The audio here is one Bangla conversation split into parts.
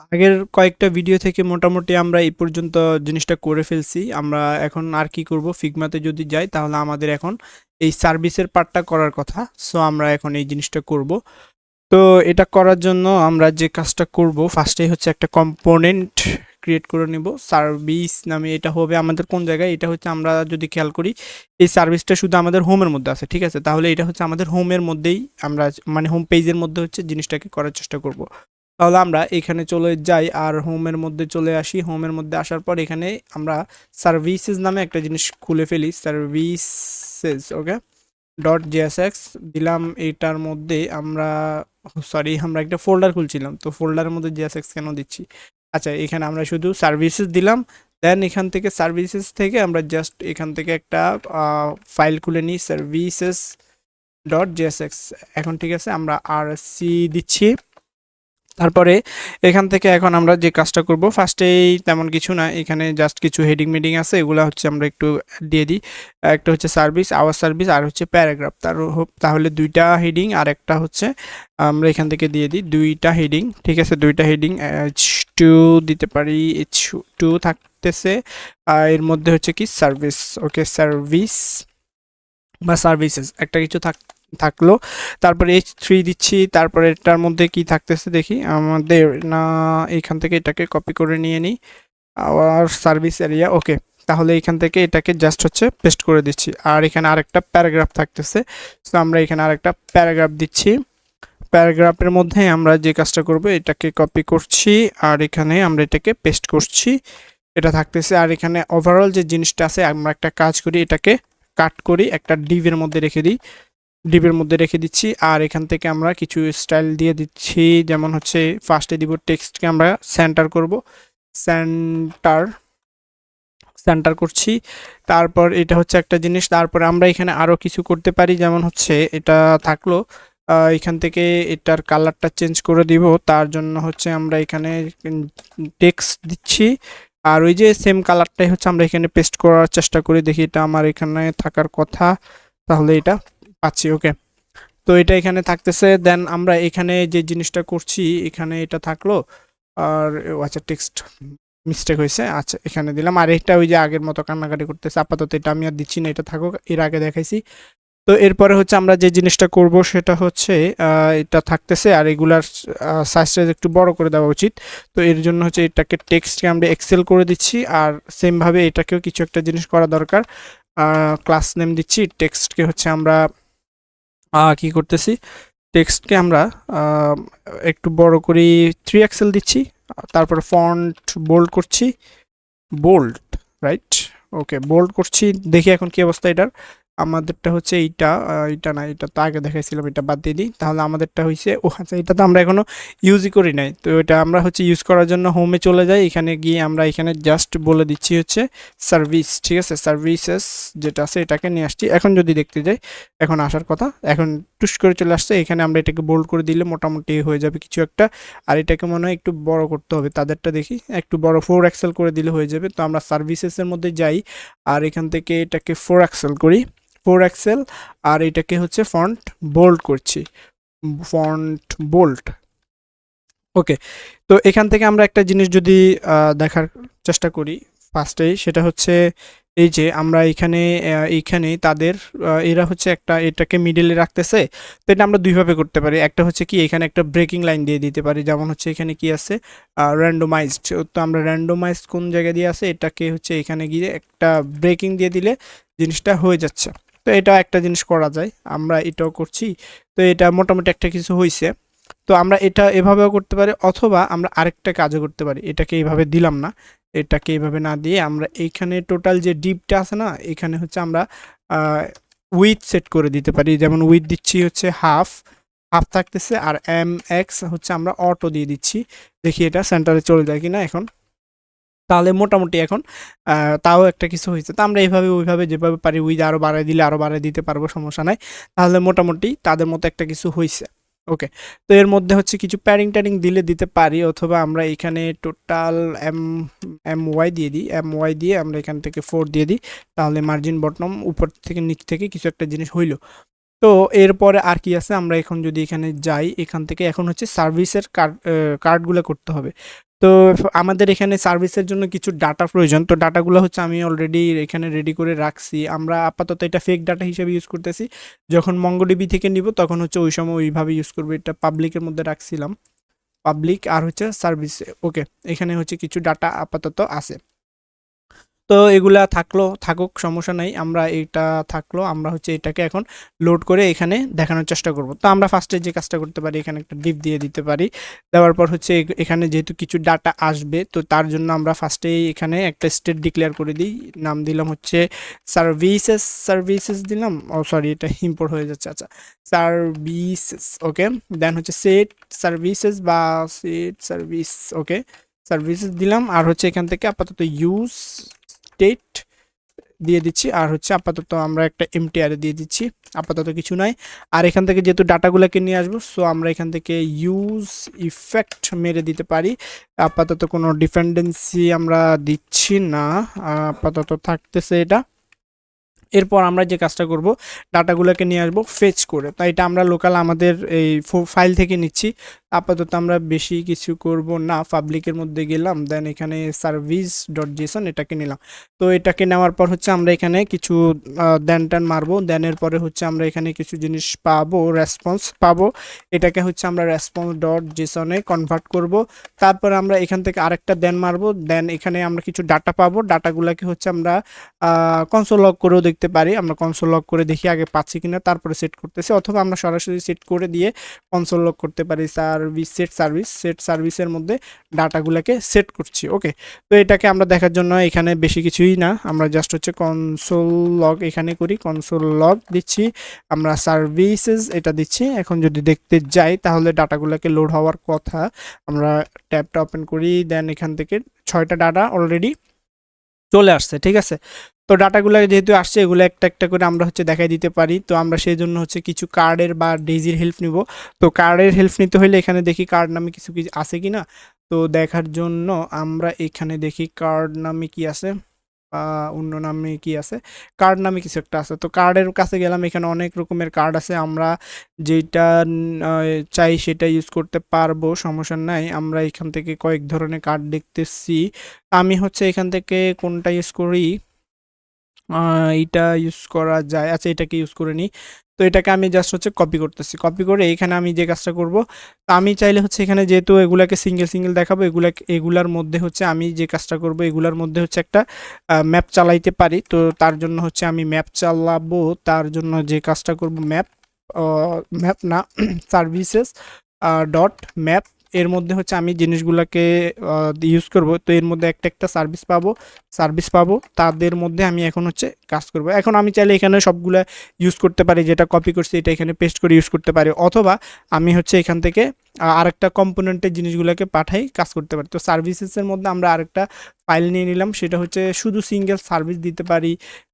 আগের কয়েকটা ভিডিও থেকে মোটামুটি আমরা এই পর্যন্ত জিনিসটা করে ফেলছি। আমরা এখন আর কি করব? ফিগমাতে যদি যাই, তাহলে আমাদের এখন এই সার্ভিসের পার্টটা করার কথা। সো আমরা এখন এই জিনিসটা করব। তো, এটা করার জন্য আমরা যে কাজটা করব ফার্স্টেই হচ্ছে একটা কম্পোনেন্ট ক্রিয়েট করে নেব। সার্ভিস নামে এটা হবে আমাদের কোন জায়গায়? এটা হচ্ছে আমরা যদি খেয়াল করি, এই সার্ভিসটা শুধু আমাদের হোমের মধ্যে আছে, ঠিক আছে? তাহলে এটা হচ্ছে আমাদের হোমের মধ্যেই আমরা মানে হোম পেজের মধ্যে হচ্ছে জিনিসটাকে করার চেষ্টা করব। তাহলে আমরা এখানে চলে যাই আর হোমের মধ্যে চলে আসি। হোমের মধ্যে আসার পর এখানে আমরা সার্ভিসেস নামে একটা জিনিস খুলে ফেলি। সার্ভিসেস ওকে ডট জিএসএক্স দিলাম এইটার মধ্যে আমরা সরি আমরা একটা ফোল্ডার খুলছিলাম। তো ফোল্ডারের মধ্যে জিএসএক্স কেন দিচ্ছি? আচ্ছা এখানে আমরা শুধু সার্ভিসেস দিলাম। দেন এখান থেকে সার্ভিসেস থেকে আমরা জাস্ট এখান থেকে একটা ফাইল খুলে নিই। সার্ভিসেস ডট জিএসএক্স এখন ঠিক আছে, আমরা আর সি দিচ্ছি। তারপরে এখান থেকে এখন আমরা যে কাজটা করব ফার্স্টেই তেমন কিছু না, এখানে জাস্ট কিছু হেডিং মিডিং আছে, এগুলো হচ্ছে আমরা একটু দিয়ে দিই। একটা হচ্ছে সার্ভিস আওয়ার সার্ভিস আর হচ্ছে প্যারাগ্রাফ তার তাহলে দুইটা হেডিং আর একটা হচ্ছে আমরা এখান থেকে দিয়ে দিই, দুইটা হেডিং ঠিক আছে? দুইটা হেডিং টু দিতে পারি টু থাকতেছে এর মধ্যে হচ্ছে কি? সার্ভিস ওকে সার্ভিস বা সার্ভিসেস একটা কিছু থাক থাকল। তারপরে এইচ থ্রি দিচ্ছি, তারপরে এটার মধ্যে কি থাকতেছে দেখি। আমাদের না, এখান থেকে এটাকে কপি করে নিয়ে নিই। আওয়ার সার্ভিস এরিয়া ওকে তাহলে এখান থেকে এটাকে জাস্ট হচ্ছে পেস্ট করে দিচ্ছি। আর এখানে আরেকটা প্যারাগ্রাফ থাকতেছে। তো আমরা এখানে আরেকটা প্যারাগ্রাফ দিচ্ছি। প্যারাগ্রাফের মধ্যে আমরা যে কাজটা করব, এটাকে কপি করছি। আর এখানে আমরা এটাকে পেস্ট করছি। এটা থাকতেছে, আর এখানে ওভারঅল যে জিনিসটা আছে, আমরা একটা কাজ করি, এটাকে কাট করি, একটা ডিভের মধ্যে রেখে দিই। ডিপের মধ্যে রেখে দিচ্ছি। আর এখান থেকে আমরা কিছু স্টাইল দিয়ে দিচ্ছি। যেমন হচ্ছে ফার্স্টে দিব টেক্সটকে আমরা সেন্টার করব। সেন্টার সেন্টার করছি। তারপর এটা হচ্ছে একটা জিনিস। তারপর আমরা এখানে আরও কিছু করতে পারি। যেমন হচ্ছে, এটা থাকল এখান থেকে এটার কালারটা চেঞ্জ করে দিব। তার জন্য হচ্ছে আমরা এখানে টেক্সট দিচ্ছি। আর ওই যে সেম কালারটাই হচ্ছে আমরা এখানে পেস্ট করার চেষ্টা করি। দেখি এটা আমার এখানে থাকার কথা। তাহলে এটা পাচ্ছি ওকে তো এটা এখানে থাকতেছে দেন আমরা এখানে যে জিনিসটা করছি, এখানে এটা থাকল, আর আচ্ছা টেক্সট মিস্টেক হয়েছে আচ্ছা এখানে দিলাম। আর এটা ওই যে আগের মতো কান্নাকাটি করতেছে, আপাতত এটা আমি আর দিচ্ছি না, এটা থাকুক, এর আগে দেখাইছি। তো এরপরে হচ্ছে আমরা যে জিনিসটা করব, সেটা হচ্ছে এটা থাকতেছে, আর এগুলার সাইজটা একটু বড় করে দেওয়া উচিত। তো এর জন্য হচ্ছে এটাকে টেক্সটকে আমরা এক্সেল করে দিচ্ছি, আর সেমভাবে এটাকেও কিছু একটা জিনিস করা দরকার। ক্লাস নেম দিচ্ছি টেক্সটকে হচ্ছে আমরা কি করতেছি? টেক্সটকে আমরা একটু বড় করি থ্রি এক্সেল দিচ্ছি, তারপর ফন্ট বোল্ড করছি। বোল্ড রাইট ওকে বোল্ড করছি, দেখি এখন কি অবস্থা এটার। আমাদেরটা হচ্ছে এইটা এইটা না এটা তো আগে দেখাইছিলাম, এটা বাদ দিয়ে দিই। তাহলে আমাদেরটা হয়েছে ও আচ্ছা এটা তো আমরা এখনও ইউজই করি নাই। তো এটা আমরা হচ্ছে ইউজ করার জন্য হোমে চলে যাই। এখানে গিয়ে আমরা এখানে জাস্ট বলে দিচ্ছি হচ্ছে সার্ভিস ঠিক আছে? সার্ভিসেস যেটা আছে, এটাকে নিয়ে আসছি। এখন যদি দেখতে যাই, এখন আসার কথা। এখন টুস করে চলে আসছে। এখানে আমরা এটাকে বোল্ড করে দিলে মোটামুটি হয়ে যাবে কিছু একটা। আর এটাকে মনে হয় একটু বড় করতে হবে, তাদেরটা দেখি। একটু বড় ফোর এক্সেল করে দিলে হয়ে যাবে। তো আমরা সার্ভিসেসের মধ্যে যাই। আর এখান থেকে এটাকে ফোর এক্সেল করি। ফোর এক্সেল আর এটাকে হচ্ছে ফন্ট বোল্ড করছি। ফন্ট বোল্ড ওকে তো এখান থেকে আমরা একটা জিনিস যদি দেখার চেষ্টা করি ফার্স্টেই সেটা হচ্ছে এই যে আমরা এখানে এইখানে তাদের এরা হচ্ছে একটা, এটাকে মিডলে রাখতেছে, তো এটা আমরা দুইভাবে করতে পারি। একটা হচ্ছে কি, এখানে একটা ব্রেকিং লাইন দিয়ে দিতে পারি, যেমন হচ্ছে এখানে কি আছে র্যান্ডোমাইজড তো আমরা র্যান্ডোমাইজড কোন জায়গায় দিয়ে আছে, এটাকে হচ্ছে এখানে গিয়ে একটা ব্রেকিং দিয়ে দিলে জিনিসটা হয়ে যাচ্ছে। তো এটা একটা জিনিস করা যায়, আমরা এটাও করছি। তো এটা মোটামুটি একটা কিছু হয়েছে তো আমরা এটা এভাবেও করতে পারি অথবা আমরা আরেকটা কাজও করতে পারি। এটাকে এইভাবে দিলাম না। এটাকে এইভাবে না দিয়ে আমরা এইখানে টোটাল যে ডিপটা আছে না, এখানে হচ্ছে আমরা উইথ সেট করে দিতে পারি। যেমন উইথ দিচ্ছি হচ্ছে হাফ হাফ থাকতেছে আর এম এক্স হচ্ছে আমরা অটো দিয়ে দিচ্ছি। দেখি এটা সেন্টারে চলে যায় কিনা এখন। তাহলে মোটামুটি এখন তাও একটা কিছু হয়েছে। তো আমরা এইভাবে, ওইভাবে যেভাবে পারি উইথ আরও বাড়ায় দিলে আরও বাড়ায় দিতে পারব, সমস্যা নাই। তাহলে মোটামুটি তাদের মতো একটা কিছু হয়েছে। ওকে তো এর মধ্যে হচ্ছে কিছু প্যারিং ট্যারিং দিলে দিতে পারি, অথবা আমরা এখানে টোটাল এম এম ওয়াই দিয়ে দিই। এম ওয়াই দিয়ে আমরা এখান থেকে ফোর দিয়ে দিই। তাহলে মার্জিন বটম উপর থেকে নিচ থেকে কিছু একটা জিনিস হইল। তো এরপরে আর কি আছে? আমরা এখন যদি এখানে যাই, এখান থেকে এখন হচ্ছে সার্ভিসের কার্ড কার্ডগুলো করতে হবে। তো আমাদের এখানে সার্ভিসের জন্য কিছু ডাটা প্রয়োজন। তো ডাটাগুলো হচ্ছে আমি অলরেডি এখানে রেডি করে রাখছি। আমরা আপাতত এটা ফেক ডাটা হিসেবে ইউজ করতেছি। যখন মঙ্গোডিবি থেকে নিব, তখন হচ্ছে ওই সময় ওইভাবে ইউজ করব। এটা পাবলিকের মধ্যে রাখছিলাম। পাবলিক আর হচ্ছে সার্ভিস ওকে এখানে হচ্ছে কিছু ডাটা আপাতত আছে। তো এগুলা থাকল, থাকুক, সমস্যা নাই, আমরা এটা থাকল, আমরা হচ্ছে এটাকে এখন লোড করে এখানে দেখানোর চেষ্টা করব। তো আমরা ফার্স্টে যে কাজটা করতে পারি, এখানে একটা ডিপ দিয়ে দিতে পারি। দেওয়ার পর হচ্ছে এখানে যেহেতু কিছু ডাটা আসবে, তো তার জন্য আমরা ফার্স্টেই এখানে একটা স্টেট ডিক্লেয়ার করে দিই। নাম দিলাম হচ্ছে সার্ভিসেস সার্ভিসেস দিলাম, ও সরি এটা ইম্পোর্ট হয়ে যাচ্ছে আচ্ছা। সার্ভিসেস ওকে দেন হচ্ছে সেট সার্ভিসেস বা সেট সার্ভিস ওকে সার্ভিসেস দিলাম, আর হচ্ছে এখান থেকে আপাতত ইউজ স্টেট দিয়ে দিচ্ছি। আর হচ্ছে আপাতত আমরা একটা এমটিআর দিয়ে দিচ্ছি। আপাতত কিছু নাই। আর এখান থেকে যেহেতু ডাটাগুলোকে নিয়ে আসব সো আমরা এখান থেকে ইউজ ইফেক্ট মেরে দিতে পারি। আপাতত কোনো ডিপেন্ডেন্সি আমরা দিচ্ছি না। আপাতত থাকতেছে এটা। এরপর আমরা যে কাজটা করব, ডাটাগুলোকে নিয়ে আসব ফেচ করে। তাই এটা আমরা লোকাল আমাদের এই ফাইল থেকে নিচ্ছি। আপাতত আমরা বেশি কিছু করব না পাবলিকের মধ্যে গেলাম দেন এখানে সার্ভিস ডট জেসন এটাকে নিলাম। তো এটাকে নেওয়ার পর হচ্ছে আমরা এখানে কিছু দেন ট্যান মারবো দেনের পরে হচ্ছে আমরা এখানে কিছু জিনিস পাবো রেসপন্স পাবো। এটাকে হচ্ছে আমরা রেসপন্স ডট জেসনে কনভার্ট করব। তারপর আমরা এখান থেকে আরেকটা দেন মারবো দেন এখানে আমরা কিছু ডাটা পাবো। ডাটাগুলোকে হচ্ছে আমরা কনসোল লক করেও দেখতে পারি। আমরা কনসোল লক করে দেখি আগে পাচ্ছি কিনা, তারপরে সেট করতেছি, অথবা আমরা সরাসরি সেট করে দিয়ে কনসোল লক করতে পারি সার্ভিস সেট সার্ভিস সেট সার্ভিসের মধ্যে ডাটাগুলোকে সেট করছি ওকে তো এটাকে আমরা দেখার জন্য এখানে বেশি কিছুই না, আমরা জাস্ট হচ্ছে কনসোল লগ এখানে করি কনসোল লগ দিচ্ছি, আমরা সার্ভিসেস এটা দিচ্ছি, এখন যদি দেখতে যাই তাহলে ডাটাগুলোকে লোড হওয়ার কথা, আমরা ট্যাবটা ওপেন করি দেন এখান থেকে ছয়টা ডাটা অলরেডি চলে আসছে, ঠিক আছে? তো ডাটাগুলো যেহেতু আসছে, এগুলো একটা একটা করে আমরা হচ্ছে দেখাই দিতে পারি। তো আমরা সেই জন্য হচ্ছে কিছু কার্ডের বা ডেজির হেল্প নিব। তো কার্ডের হেল্প নিতে হলে এখানে দেখি কার্ড নামে কিছু কিছু আছে কি না তো দেখার জন্য আমরা এখানে দেখি কার্ড নামে কি আছে বা অন্য নামে কি আছে। কার্ড নামে কিছু একটা আছে। তো কার্ডের কাছে গেলাম, এখানে অনেক রকমের কার্ড আছে। আমরা যেটা চাই সেটা ইউজ করতে পারব, সমস্যা নাই। আমরা এখান থেকে কয়েক ধরনের কার্ড দেখতেছি। আমি হচ্ছে এখান থেকে কোনটা ইউজ করি? এটা ইউজ করা যায়। আচ্ছা এটাকে ইউজ করে নিই। তো এটাকে আমি জাস্ট হচ্ছে কপি করতেছি। কপি করে এখানে আমি যে কাজটা করব, তো আমি চাইলে হচ্ছে এখানে যেহেতু এগুলাকে সিঙ্গেল সিঙ্গেল দেখাবো এগুলা এগুলার মধ্যে হচ্ছে আমি যে কাজটা করব, এগুলার মধ্যে হচ্ছে একটা ম্যাপ চালাইতে পারি। তো তার জন্য হচ্ছে আমি ম্যাপ চালাবো। তার জন্য যে কাজটা করব ম্যাপ ম্যাপ না সার্ভিসেস ডট ম্যাপ এর মধ্যে হচ্ছে আমি জিনিসগুলোকে ইউজ করব। তো এর মধ্যে একটা একটা সার্ভিস পাবো সার্ভিস পাবো। তাদের মধ্যে আমি এখন হচ্ছে কাজ করব। এখন আমি চাইলে এখানে সবগুলা ইউজ করতে পারি, যেটা কপি করছি, এটা এখানে পেস্ট করে ইউজ করতে পারি। অথবা আমি হচ্ছে এখান থেকে আরেকটা কম্পোনেন্টের জিনিসগুলোকে পাঠাই, কাজ করতে পারি। তো সার্ভিসেসের মধ্যে আমরা আরেকটা ফাইল নিয়ে নিলাম। সেটা হচ্ছে শুধু সিঙ্গেল সার্ভিস দিতে পারি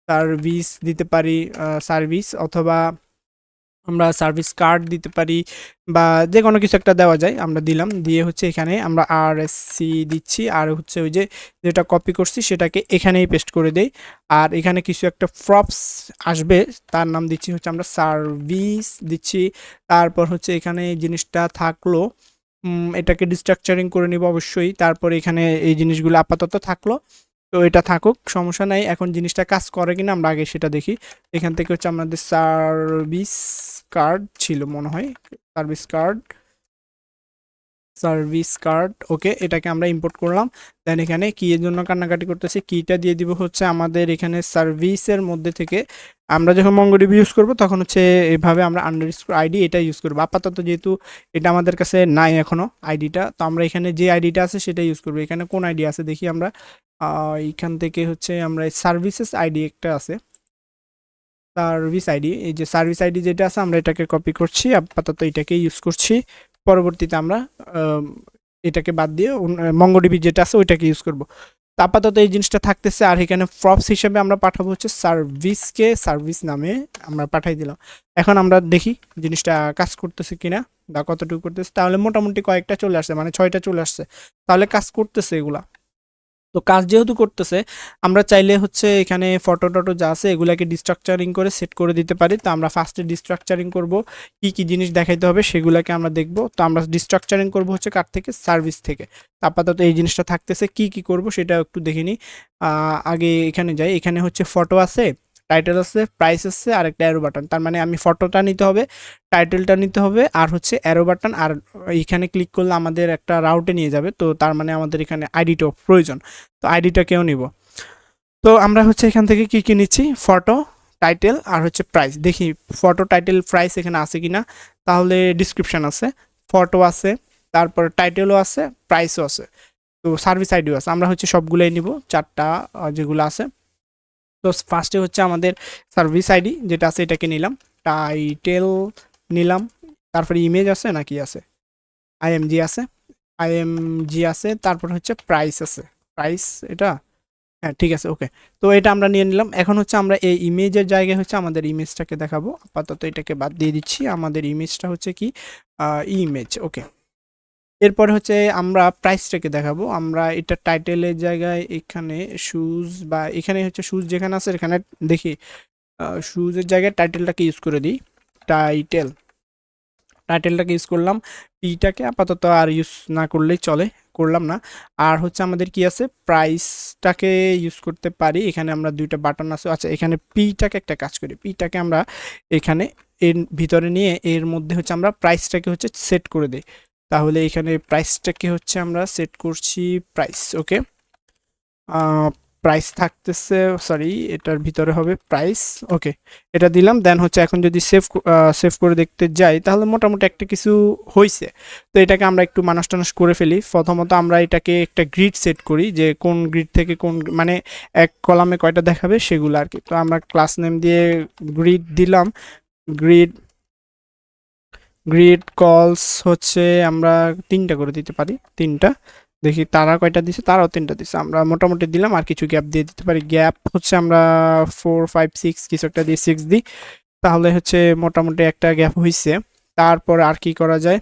সার্ভিস দিতে পারি সার্ভিস অথবা আমরা সার্ভিস কার্ড দিতে পারি বা যে কোনো কিছু একটা দেওয়া যায়, আমরা দিলাম। দিয়ে হচ্ছে এখানে আমরা আর দিচ্ছি। আর হচ্ছে ওই যে যেটা কপি করছি, সেটাকে এখানেই পেস্ট করে দেই। আর এখানে কিছু একটা ফ্রপস আসবে, তার নাম দিচ্ছি হচ্ছে আমরা সার্ভিস দিচ্ছি। তারপর হচ্ছে এখানে জিনিসটা থাকল এটাকে ডিস্ট্রাকচারিং করে নিব অবশ্যই। তারপর এখানে এই জিনিসগুলো আপাতত থাকল। তো এটা থাকুক, সমস্যা নাই। এখন জিনিসটা কাজ করে কিনা আমরা আগে সেটা দেখি। এখান থেকে হচ্ছে আমাদের সার্ভিস কার্ড ছিল মনে হয়। Service card. Service card, okay, এটাকে আমরা ইম্পোর্ট করলাম। দেন এখানে কি এর জন্য কান্নাকাটি করতেছি? কিটা দিয়ে দিব হচ্ছে আমাদের এখানে সার্ভিসের মধ্যে থেকে। আমরা যখন মঙ্গোডিবি ইউজ করব, তখন হচ্ছে এভাবে আমরা আন্ডার আইডি এটা ইউজ করব। আপাতত যেহেতু এটা আমাদের কাছে নাই এখনও আইডিটা তো আমরা এখানে যে আইডিটা আছে সেটা ইউজ করব। এখানে কোন আইডি আছে দেখি আমরা। এইখান থেকে হচ্ছে আমরা সার্ভিসেস আইডি একটা আছে। সার্ভিস আইডি এই যে সার্ভিস আইডি যেটা আছে, আমরা এটাকে কপি করছি, আপাতত এটাকে ইউজ করছি। পরবর্তীতে আমরা এটাকে বাদ দিয়ে মঙ্গোডিবি যেটা আছে, ওইটাকে ইউজ করব। আপাতত এই জিনিসটা থাকতেছে, আর এখানে প্রপস হিসেবে আমরা পাঠাবো হচ্ছে সার্ভিসকে সার্ভিস নামে আমরা পাঠাই দিলাম। এখন আমরা দেখি জিনিসটা কাজ করতেছে কিনা বা কতটুকু করতেছে। তাহলে মোটামুটি কয়েকটা চলে আসছে মানে ছয়টা চলে আসছে। তাহলে কাজ করতেছে এগুলা। তো কাজ যেহেতু করতেছে, আমরা চাইলে হচ্ছে এখানে ফটো টটো যা আছে এগুলাকে ডিস্ট্রাকচারিং করে সেট করে দিতে পারি। তো আমরা ফার্স্টে ডিস্ট্রাকচারিং করব, কি কি জিনিস দেখাইতে হবে সেগুলাকে আমরা দেখব। তো আমরা ডিস্ট্রাকচারিং করব হচ্ছে কার থেকে? সার্ভিস থেকে। আপাতত এই জিনিসটা থাকতেছে, কি কি করব সেটা একটু দেখে নিই। আগে এখানে যাই, এখানে হচ্ছে ফটো আছে। টাইটেল আছে প্রাইস আছে আর একটা অ্যারো বাটন তার মানে আমি ফটোটা নিতে হবে টাইটেলটা নিতে হবে, আর হচ্ছে অ্যারো বাটন আর এখানে ক্লিক করলে আমাদের একটা রাউটে নিয়ে যাবে। তো তার মানে আমাদের এখানে আইডিটাও প্রয়োজন। তো আইডিটা কেউ নিব? তো আমরা হচ্ছে এখান থেকে কি কি নিচ্ছি? ফটো টাইটেল আর হচ্ছে প্রাইস দেখি ফটো টাইটেল প্রাইস এখানে আছে কি না তাহলে ডিসক্রিপশন আছে। ফটো আছে, তারপর টাইটেলও আছে প্রাইসও আছে। তো সার্ভিস আইডিও আছে। আমরা হচ্ছে সবগুলোই নিব, চারটা যেগুলো আছে। তো ফার্স্টে হচ্ছে আমাদের সার্ভিস আইডি যেটা আছে এটাকে নিলাম। টাইটেল নিলাম। তারপরে ইমেজ আছে নাকি আছে? আইএমজি আছে। আইএমজি আছে, তারপর হচ্ছে প্রাইস আছে। প্রাইস এটা? হ্যাঁ ঠিক আছে ওকে তো এটা আমরা নিয়ে নিলাম। এখন হচ্ছে আমরা এই ইমেজের জায়গায় হচ্ছে আমাদের ইমেজটাকে দেখাবো। আপাতত এটাকে বাদ দিয়ে দিচ্ছি। আমাদের ইমেজটা হচ্ছে কি? ইমেজ ওকে এরপরে হচ্ছে আমরা প্রাইসটাকে দেখাবো। আমরা এটা টাইটেলের জায়গায় এখানে শুজ বা এখানে হচ্ছে শুজ যেখানে আছে এখানে দেখি শুজের জায়গায় টাইটেলটাকে ইউজ করে দিই। টাইটেল টাইটেলটাকে ইউজ করলাম। পিটাকে আপাতত আর ইউজ না করলেই চলে, করলাম না। আর হচ্ছে আমাদের কি আছে? প্রাইসটাকে ইউজ করতে পারি। এখানে আমরা দুইটা বাটন আছে। আচ্ছা এখানে পিটাকে একটা কাজ করি। পিটাকে আমরা এখানে এর ভিতরে নিয়ে এর মধ্যে হচ্ছে আমরা প্রাইসটাকে হচ্ছে সেট করে দিই। তাহলে এখানে প্রাইসটাকে হচ্ছে আমরা সেট করছি প্রাইস ওকে প্রাইস থাকতেছে সরি এটার ভিতরে হবে প্রাইস ওকে এটা দিলাম দেন হচ্ছে এখন যদি সেভ সেভ করে দেখতে যাই, তাহলে মোটামুটি একটা কিছু হয়েছে তো এটাকে আমরা একটু মানুষ টানুষ করে ফেলি। প্রথমত আমরা এটাকে একটা গ্রিড সেট করি, যে কোন গ্রিড থেকে কোন মানে এক কলামে কয়টা দেখাবে সেগুলো আর কি তো আমরা ক্লাস নেম দিয়ে গ্রিড দিলাম গ্রিড গ্রিড কলস হচ্ছে আমরা তিনটা করে দিতে পারি, তিনটা। দেখি তারা কয়টা দিছে? তারাও তিনটা দিছে। আমরা মোটামুটি দিলাম, আর কিছু গ্যাপ দিয়ে দিতে পারি। গ্যাপ হচ্ছে আমরা ফোর ফাইভ সিক্স কিছু একটা দিয়ে সিক্স দিই। তাহলে হচ্ছে মোটামুটি একটা গ্যাপ হয়েছে তারপরে আর কি করা যায়?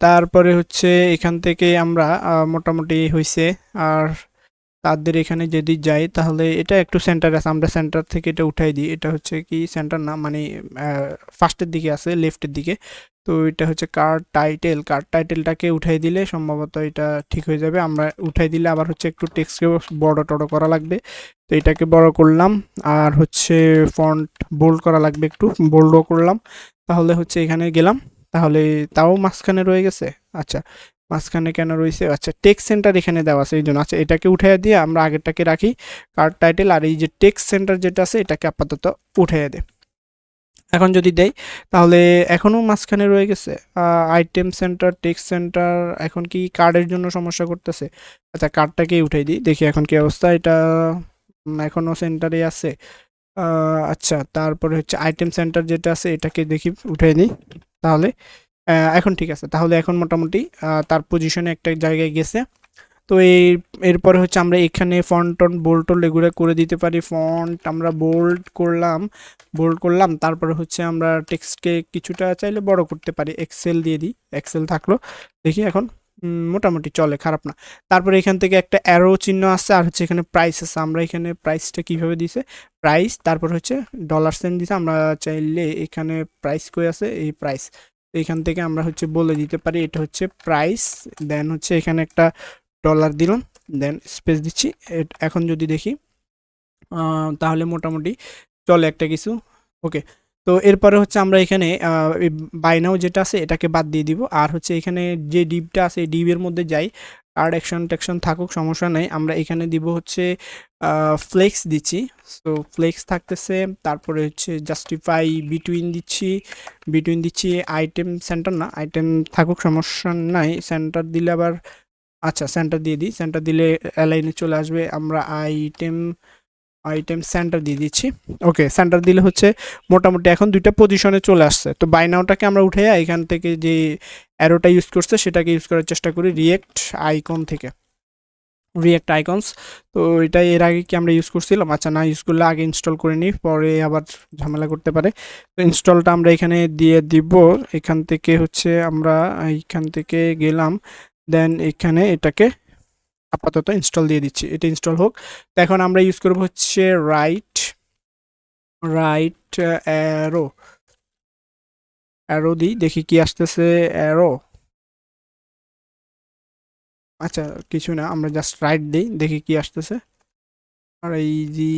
তারপরে হচ্ছে এখান থেকে আমরা মোটামুটি হয়েছে আর তাদের এখানে যদি যাই, তাহলে এটা একটু সেন্টার আছে। আমরা সেন্টার থেকে এটা উঠাই দিই। এটা হচ্ছে কি সেন্টার না মানে ফার্স্টের দিকে আছে লেফটের দিকে। তো এটা হচ্ছে কার টাইটেল কার টাইটেলটাকে উঠাই দিলে সম্ভবত এটা ঠিক হয়ে যাবে। আমরা উঠাই দিলে আবার হচ্ছে একটু টেক্সটকে বড় টড়ো করা লাগবে। তো এটাকে বড় করলাম। আর হচ্ছে ফন্ট বোল্ড করা লাগবে একটু। বোল্ডও করলাম। তাহলে হচ্ছে এখানে গেলাম। তাহলে তাও মাঝখানে রয়ে গেছে। আচ্ছা। মাঝখানে কেন রয়েছে? আচ্ছা টেক্সট সেন্টার এখানে দেওয়া আছে, এই জন্য। আচ্ছা এটাকে উঠাইয়া দিয়ে আমরা আগেরটাকে রাখি কার্ড টাইটেল আর এই যে টেক্সট সেন্টার যেটা আছে, এটাকে আপাতত উঠাইয়া দে এখন যদি দেই, তাহলে এখনও মাঝখানে রয়ে গেছে আইটেম সেন্টার টেক্সট সেন্টার এখন কি কার্ডের জন্য সমস্যা করতেছে? আচ্ছা কার্ডটাকেই উঠাই দিই, দেখি এখন কি অবস্থা, এটা এখনও সেন্টারে আছে। আচ্ছা তারপরে হচ্ছে আইটেম সেন্টার যেটা আছে, এটাকে দেখি, উঠাই দিই, তাহলে এখন ঠিক আছে। তাহলে এখন মোটামুটি তার পজিশনে একটা জায়গায় গেছে। তো এই, এরপরে হচ্ছে আমরা এখানে ফন্ট টন বোল্ড টোল্ড এগুলো করে দিতে পারি। ফন্ট আমরা বোল্ড করলাম বোল্ড করলাম, তারপরে হচ্ছে আমরা টেক্সটকে কিছুটা চাইলে বড় করতে পারি। এক্সেল দিয়ে দিই এক্সেল থাকল। দেখি এখন মোটামুটি চলে, খারাপ না। তারপরে এখান থেকে একটা অ্যারো চিহ্ন আছে, আর হচ্ছে এখানে প্রাইস আছে। আমরা এখানে প্রাইসটা কীভাবে দিছে? প্রাইস তারপর হচ্ছে ডলার সেন্ট দিছে। আমরা চাইলে এখানে প্রাইস কই আছে? এই প্রাইস এখান থেকে আমরা হচ্ছে বলে দিতে পারি, এটা হচ্ছে প্রাইস দেন হচ্ছে এখানে একটা ডলার দিলাম দেন স্পেস দিচ্ছি। এখন যদি দেখি তাহলে মোটামুটি চলে একটা কিছু। ওকে তো এরপরে হচ্ছে আমরা এখানে বাইনাও যেটা আছে, এটাকে বাদ দিয়ে দিব। আর হচ্ছে এখানে যে ডিপটা আছে ডিপের মধ্যে যাই কার্ড অ্যাকশন ট্যাকশন থাকুক, সমস্যা নেই। আমরা এখানে দিব হচ্ছে ফ্লেক্স দিচ্ছি। সো ফ্লেক্স থাকতেছে, তারপরে হচ্ছে জাস্টিফাই বিটুইন দিচ্ছি বিটুইন দিচ্ছি আইটেম সেন্টার না আইটেম থাকুক, সমস্যা নাই। সেন্টার দিলে আবার আচ্ছা সেন্টার দিয়ে দিই। সেন্টার দিলে অ্যালাইনে চলে আসবে, আমরা আইটেম আইটেম সেন্টার দিয়ে দিচ্ছি। ওকে সেন্টার দিলে হচ্ছে মোটামুটি এখন দুইটা পজিশনে চলে আসছে। তো বাইনাওটাকে আমরা উঠে এখান থেকে যে অ্যারোটা ইউজ করছে, সেটাকে ইউজ করার চেষ্টা করি রিয়েক্ট আইকন থেকে। রিয়েক্ট আইকনস তো এটা এর আগে কি আমরা ইউজ করছিলাম? আচ্ছা না ইউজ করলে আগে ইনস্টল করে নিই, পরে আবার ঝামেলা করতে পারে। তো ইনস্টলটা আমরা এখানে দিয়ে দিব। এখান থেকে হচ্ছে আমরা এইখান থেকে গেলাম। দেন এখানে এটাকে আপাতত ইনস্টল দিয়ে দিচ্ছি। এটা ইনস্টল হোক। তো এখন আমরা ইউজ করব হচ্ছে রাইট রাইট অ্যারো অ্যারো দিই, দেখি কি আসতেছে অ্যারো আচ্ছা কিছু না, আমরা জাস্ট রাইট দিই, দেখি কি আসতেছে। আর এই যে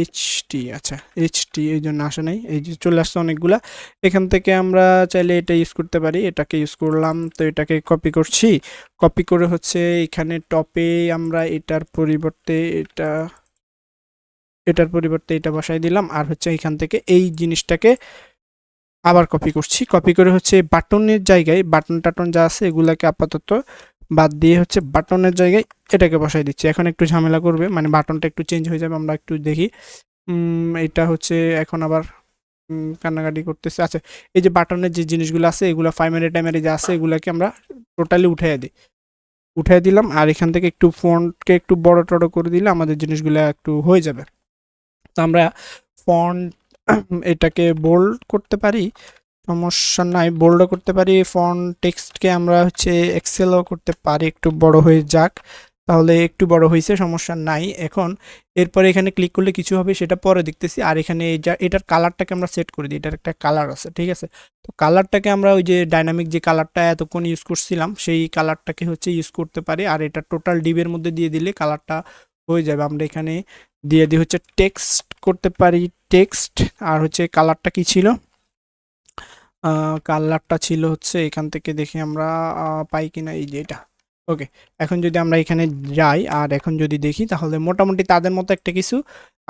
এইচটি আচ্ছা এইচটি এই জন্য আসে নাই। এই যে চলে আসছে অনেকগুলা। এখান থেকে আমরা চাইলে এটা ইউজ করতে পারি। এটাকে ইউজ করলাম, তো এটাকে কপি করছি। কপি করে হচ্ছে এখানে টপে আমরা এটার পরিবর্তে এটা, এটার পরিবর্তে এটা বসাই দিলাম। আর হচ্ছে এখান থেকে এই জিনিসটাকে আবার কপি করছি। কপি করে হচ্ছে বাটনের জায়গায় বাটন টাটন যা আছে এগুলাকে আপাতত বাদ দিয়ে হচ্ছে বাটনের জায়গায় এটাকে বসাই দিচ্ছি। এখন একটু ঝামেলা করবে মানে বাটনটা একটু চেঞ্জ হয়ে যাবে, আমরা একটু দেখি। এটা হচ্ছে এখন আবার কান্নাকাটি করতেছে। আচ্ছা এই যে বাটনের যে জিনিসগুলো আছে, এগুলো ফাইমারি টাইমারি যে আছে, এগুলোকে আমরা টোটালি উঠাই দিই। উঠাই দিলাম, আর এখান থেকে একটু ফন্টকে একটু বড় টড়ো করে দিলে আমাদের জিনিসগুলো একটু হয়ে যাবে। তো আমরা ফন্ট এটাকে বোল্ড করতে পারি। সমস্যা নাই বোল্ডও করতে পারি ফন্ট টেক্সটকে আমরা হচ্ছে এক্সেলও করতে পারি, একটু বড় হয়ে যাক। তাহলে একটু বড় হয়েছে সমস্যা নাই। এখন এরপরে এখানে ক্লিক করলে কিছু হবে, সেটা পরে দেখতেছি। আর এখানে যা, এটার কালারটাকে আমরা সেট করে দিই, এটার একটা কালার আছে, ঠিক আছে? তো কালারটাকে আমরা ওই যে ডাইনামিক যে কালারটা এতক্ষণ ইউজ করছিলাম, সেই কালারটাকে হচ্ছে ইউজ করতে পারি। আর এটা টোটাল ডিবের মধ্যে দিয়ে দিলে কালারটা হয়ে যাবে। আমরা এখানে দিয়ে দিই হচ্ছে টেক্সট করতে পারি টেক্সট আর হচ্ছে কালারটা কি ছিল? কালারটা ছিল হচ্ছে এখান থেকে দেখি আমরা পাই কিনা এই যে এটা। ওকে, এখন যদি আমরা এখানে যাই, আর এখন যদি দেখি, তাহলে মোটামুটি তাদের মতো একটা কিছু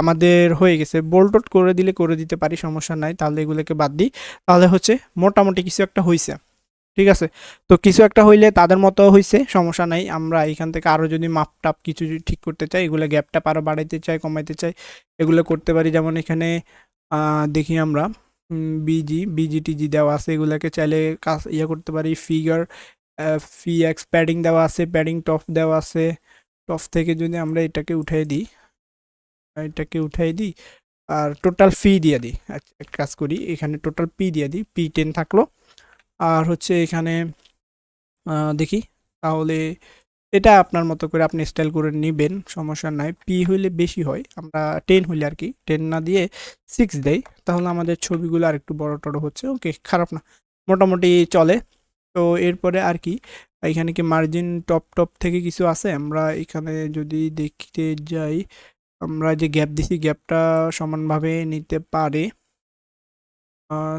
আমাদের হয়ে গেছে। বোল্টট করে দিলে করে দিতে পারি, সমস্যা নাই, তাহলে এগুলোকে বাদ দিই। তাহলে হচ্ছে মোটামুটি কিছু একটা হয়েছে ঠিক আছে? তো কিছু একটা হইলে তাদের মতো হয়েছে সমস্যা নাই। আমরা এখান থেকে আরও যদি মাপ টাপ কিছু ঠিক করতে চাই, এগুলো গ্যাপটা আরও বাড়াইতে চাই, কমাইতে চাই, এগুলো করতে পারি। যেমন এখানে দেখি আমরা বিজি বিজি টিজি দেওয়া আছে। এগুলোকে চাইলে কাজ ইয়ে করতে পারি। ফিগার ফি এক্স প্যাডিং দেওয়া আছে প্যাডিং টপ দেওয়া আছে। টপ থেকে যদি আমরা এটাকে উঠাই দিই এটাকে উঠাই দিই আর টোটাল ফি দিয়ে দিই। আচ্ছা, এক কাজ করি এখানে টোটাল পি দিয়ে দিই পি টেন থাকল। আর হচ্ছে এখানে দেখি তাহলে এটা আপনার মতো করে আপনি স্টাইল করে নেবেন, সমস্যা নাই। পি হইলে বেশি হয়, আমরা টেন হইলে আর কি টেন না দিয়ে সিক্স দেই। তাহলে আমাদের ছবিগুলো আর একটু বড় টড়ো হচ্ছে ওকে খারাপ না, মোটামুটি চলে। তো এরপরে আর কি, এখানে কি মার্জিন টপ টপ থেকে কিছু আছে? আমরা এখানে যদি দেখতে যাই, আমরা যে গ্যাপ দিছি গ্যাপটা সমানভাবে নিতে পারে।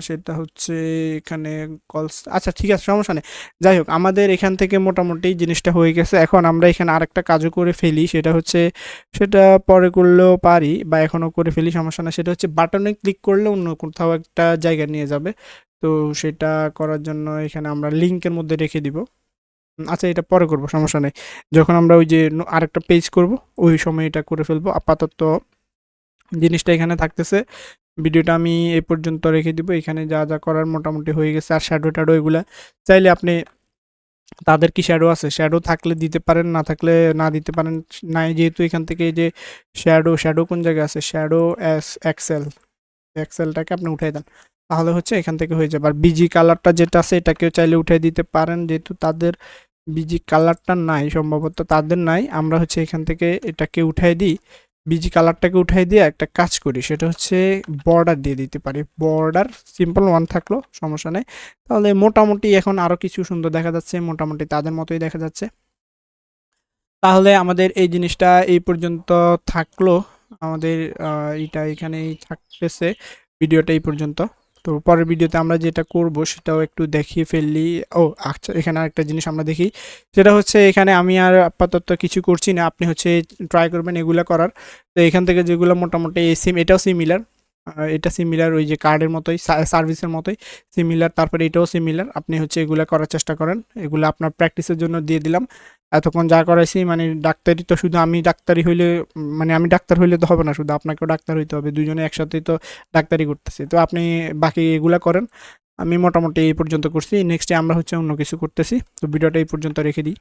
সেটা হচ্ছে এখানে কলস আচ্ছা ঠিক আছে, সমস্যা নেই। যাই হোক, আমাদের এখান থেকে মোটামুটি জিনিসটা হয়ে গেছে। এখন আমরা এখানে আরেকটা কাজও করে ফেলি, সেটা হচ্ছে সেটা পরে করলেও পারি বা এখনও করে ফেলি, সমস্যা না সেটা হচ্ছে বাটনে ক্লিক করলে অন্য কোথাও একটা জায়গা নিয়ে যাবে। তো সেটা করার জন্য এখানে আমরা লিঙ্কের মধ্যে রেখে দিব। আচ্ছা এটা পরে করব, সমস্যা নেই। যখন আমরা ওই যে আরেকটা পেজ করব, ওই সময় এটা করে ফেলব। আপাতত জিনিসটা এখানে থাকতেছে। ভিডিওটা আমি এই পর্যন্ত রেখে দিব। এখানে যা যা করার মোটামুটি হয়ে গেছে। আর শ্যাডো ট্যাডো এগুলা চাইলে আপনি তাদের কি শ্যাডো আছে? শ্যাডো থাকলে দিতে পারেন, না থাকলে না দিতে পারেন। নাই যেহেতু এখান থেকে যে শ্যাডো শ্যাডো কোন জায়গায় আছে? শ্যাডো এস এক্সেল এক্সেলটাকে আপনি উঠাই দেন। তাহলে হচ্ছে এখান থেকে হয়ে যাবে। আর বিজি কালারটা যেটা আছে, এটাকেও চাইলে উঠাই দিতে পারেন। যেহেতু তাদের বিজি কালারটা নাই, সম্ভবত তাদের নাই, আমরা হচ্ছে এখান থেকে এটাকে উঠাই দিই। বিজি কালারটাকে উঠাই দিয়ে একটা কাজ করি, সেটা হচ্ছে বর্ডার দিয়ে দিতে পারি। বর্ডার সিম্পল ওয়ান থাকল, সমস্যা নেই। তাহলে মোটামুটি এখন আরও কিছু সুন্দর দেখা যাচ্ছে, মোটামুটি তাদের মতোই দেখা যাচ্ছে। তাহলে আমাদের এই জিনিসটা এই পর্যন্ত থাকল। আমাদের এটা এখানেই থাকতেছে। ভিডিওটা এই পর্যন্ত। তো পরের ভিডিওতে আমরা যেটা করব সেটাও একটু দেখিয়ে ফেললি ও আচ্ছা এখানে আরেকটা জিনিস আমরা দেখি। সেটা হচ্ছে এখানে আমি আর আপাতত কিছু করছি না। আপনি হচ্ছে ট্রাই করবেন এগুলো করার। তো এখান থেকে যেগুলো মোটামুটি সিম এটাও সিমিলার এটা সিমিলার ওই যে কার্ডের মতোই সার্ভিসের মতোই সিমিলার তারপরে এটাও সিমিলার আপনি হচ্ছে এগুলো করার চেষ্টা করেন। এগুলো আপনার প্র্যাকটিসের জন্য দিয়ে দিলাম। এতক্ষণ যা করাইছি মানে ডাক্তারি তো শুধু আমি ডাক্তারি হইলে মানে আমি ডাক্তার হইলে তো হবে না, শুধু আপনাকেও ডাক্তার হইতে হবে দুজনে একসাথেই তো ডাক্তারি করতেছি। তো আপনি বাকি এগুলা করেন, আমি মোটামুটি এই পর্যন্ত করছি, নেক্সটে আমরা হচ্ছে অন্য কিছু করতেছি, তো ভিডিওটা এই পর্যন্ত রেখে দিই।